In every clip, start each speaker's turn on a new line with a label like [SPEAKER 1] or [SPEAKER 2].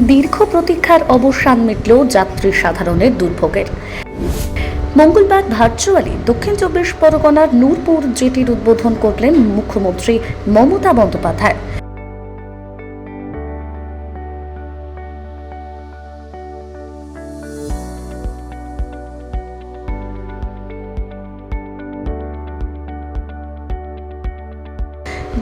[SPEAKER 1] দীর্ঘ প্রতীক্ষার অবসান মিটলেও যাত্রী সাধারণের দুর্ভোগের। মঙ্গলবার ভার্চুয়ালি দক্ষিণ চব্বিশ পরগনার নূরপুর জেটির উদ্বোধন করলেন মুখ্যমন্ত্রী মমতা বন্দ্যোপাধ্যায়।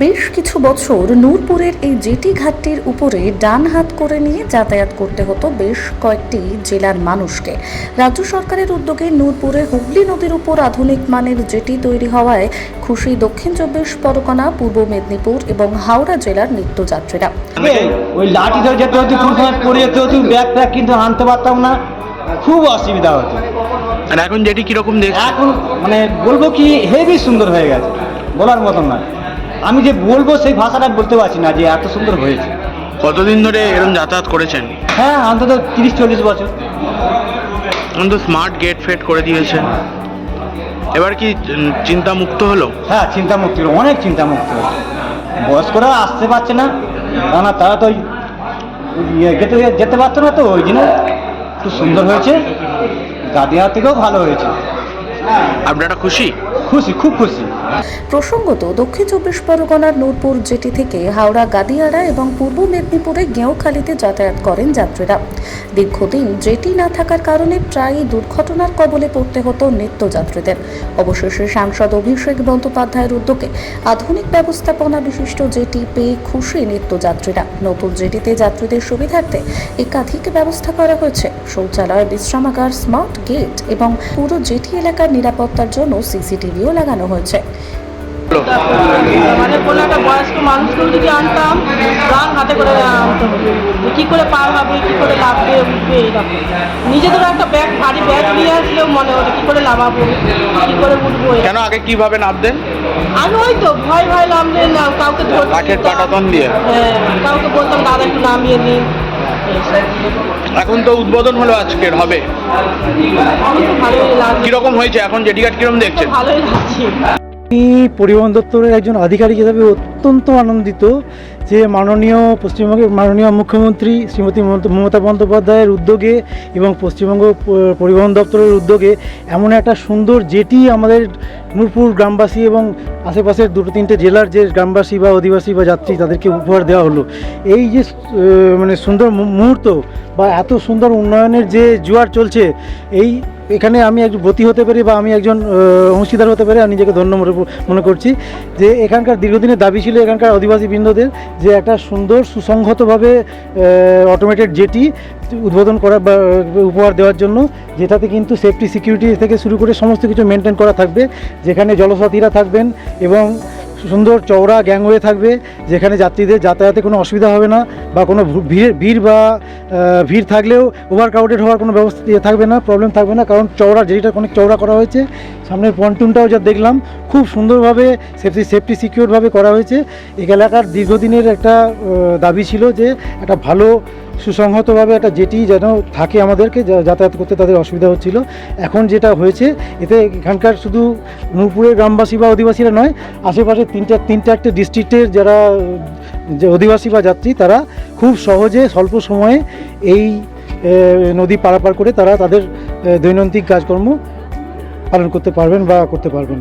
[SPEAKER 1] বেশ কিছু বছর নূরপুরের এই জেটি ঘাটটির উপরে ডান হাত করে নিয়ে যাতায়াত করতে হতো বেশ কয়েকটি জেলার মানুষকে। রাজ্য সরকারের উদ্যোগে নূরপুরে হুগলি নদীর উপর আধুনিক মানের জেটি তৈরি হওয়ায় খুশি দক্ষিণ চব্বিশ পরগনা পূর্ব মেদিনীপুর এবং হাওড়া জেলার নিত্যযাত্রীরা।
[SPEAKER 2] ওই লাঠি ধরে যেতে হতো সময় পড়ে যেতে হতো ব্যাগ ফ্যাগ কিন্তু আনতে পারতাম না খুব অসুবিধা হতো।
[SPEAKER 3] আর এখন যেটি কীরকম দেখছেন?
[SPEAKER 2] এখন মানে বলব কি হেভি সুন্দর হয়ে গেছে বলার মতন না আমি যে বলব সেই ভাষাটা বলতে পারছি না যে এত সুন্দর হয়েছে।
[SPEAKER 3] কতদিন ধরে এরকম যাতায়াত করেছেন?
[SPEAKER 2] হ্যাঁ অন্তত তিরিশ চল্লিশ বছর।
[SPEAKER 3] এখন তো স্মার্ট গেট ফেট করে দিয়েছে এবার কি চিন্তা মুক্ত হলো?
[SPEAKER 2] হ্যাঁ চিন্তা মুক্ত হলো, অনেক চিন্তা মুক্ত হলো। বয়স্করা আসতে পারছে না না তারা তো ইয়ে যেতে যেতে পারতো না তো ওই জন্য একটু সুন্দর হয়েছে। গাদিয়া থেকেও ভালো হয়েছে।
[SPEAKER 3] আপনারা খুশি?
[SPEAKER 2] খুশি খুব খুশি।
[SPEAKER 1] প্রসঙ্গত, দক্ষিণ চব্বিশ পরগনার নূরপুর জেটি থেকে হাওড়া গাদিয়াড়া এবং পূর্ব মেদিনীপুরে গেঁওখালিতে যাতায়াত করেন যাত্রীরা। দীর্ঘদিন জেটি না থাকার কারণে প্রায়ই দুর্ঘটনার কবলে পড়তে হতো নিত্যযাত্রীদের। অবশেষে সাংসদ অভিষেক বন্দ্যোপাধ্যায়ের উদ্যোগে আধুনিক ব্যবস্থাপনা বিশিষ্ট জেটি পেয়ে খুশি নিত্যযাত্রীরা। নতুন জেটিতে যাত্রীদের সুবিধার্থে একাধিক ব্যবস্থা করা হয়েছে। শৌচালয়, বিশ্রামাগার, স্মার্ট গেট এবং পুরো জেটি এলাকার নিরাপত্তার জন্য সিসিটিভিও লাগানো হয়েছে।
[SPEAKER 4] মানে কোনো একটা বয়স্ক মানুষকেও যদি আনতাম প্রাণ হাতে করে আনতে যে কী করে পার হবে কী করে লাভবে উঠবে এইরকম নিজেদেরও একটা ব্যাগ ভারী ব্যাগ নিয়ে আসলেও মনে হতো কী করে লাভাবো কী করে উঠবো
[SPEAKER 3] কেন আগে কীভাবে নামতেন
[SPEAKER 4] আমি ওই তো ভয় ভয় নামলে না কাউকে
[SPEAKER 3] কাঠের পাটাতন দিয়ে?
[SPEAKER 4] হ্যাঁ কাউকে বলতাম দাদা একটু নামিয়ে নিন
[SPEAKER 3] এখন তো উদ্বোধন হলো আজকের হবে। কীরকম হয়েছে এখন জেটি ঘাট কীরকম দেখছেন?
[SPEAKER 4] ভালোই লাগছে।
[SPEAKER 5] আমি পরিবহন দপ্তরের একজন আধিকারিক হিসাবে অত্যন্ত আনন্দিত যে মাননীয় পশ্চিমবঙ্গের মাননীয় মুখ্যমন্ত্রী শ্রীমতী মমতা- বন্দ্যোপাধ্যায়ের উদ্যোগে এবং পশ্চিমবঙ্গ পরিবহন দপ্তরের উদ্যোগে এমন একটা সুন্দর যেটি আমাদের নূরপুর গ্রামবাসী এবং আশেপাশের দুটো তিনটে জেলার যে গ্রামবাসী বা অধিবাসী বা যাত্রী তাদেরকে উপহার দেওয়া হলো। এই যে মানে সুন্দর মুহূর্ত বা এত সুন্দর উন্নয়নের যে জোয়ার চলছে, এই এখানে আমি একজন ব্রতী হতে পারি বা আমি একজন অংশীদার হতে পারি আমি নিজেকে ধন্য মনে করছি যে এখানকার দীর্ঘদিনের দাবি ছিল এখানকার অধিবাসী বৃন্দদের যে একটা সুন্দর সুসংহতভাবে অটোমেটেড জেটি উদ্বোধন করা বা, উপহার দেওয়ার জন্য, যেটাতে কিন্তু সেফটি সিকিউরিটি থেকে শুরু করে সমস্ত কিছু মেনটেন করা থাকবে, যেখানে জলসাথীরা থাকবেন এবং সুন্দর চওড়া গ্যাংওয়ে থাকবে, যেখানে যাত্রীদের যাতায়াতে কোনো অসুবিধা হবে না বা কোনো ভিড় ভিড় বা ভিড় থাকলেও ওভার ক্রাউডেড হওয়ার কোনো ব্যবস্থা ইয়ে থাকবে না প্রবলেম থাকবে না, কারণ চওড়া যেটা অনেক চওড়া করা হয়েছে, সামনের পন্টুনটাও যা দেখলাম, খুব সুন্দরভাবে সেফটি সেফটি সিকিউরভাবে করা হয়েছে। এই এলাকার দীর্ঘদিনের একটা দাবি ছিল যে একটা ভালো সুসংহতভাবে একটা যেটি যেন থাকে আমাদেরকে যাতায়াত করতে তাদের অসুবিধা হচ্ছিল। এখন যেটা হয়েছে, এতে এখানকার শুধু নূরপুরের গ্রামবাসী বা অধিবাসীরা নয়, আশেপাশে তিনটা তিন চারটে ডিস্ট্রিক্টের যারা, যে অধিবাসী বা যাত্রী, তারা খুব সহজে স্বল্প সময়ে এই নদী পারাপার করে তারা তাদের দৈনন্দিন কাজকর্ম পালন করতে পারবেন বা করতে পারবেন।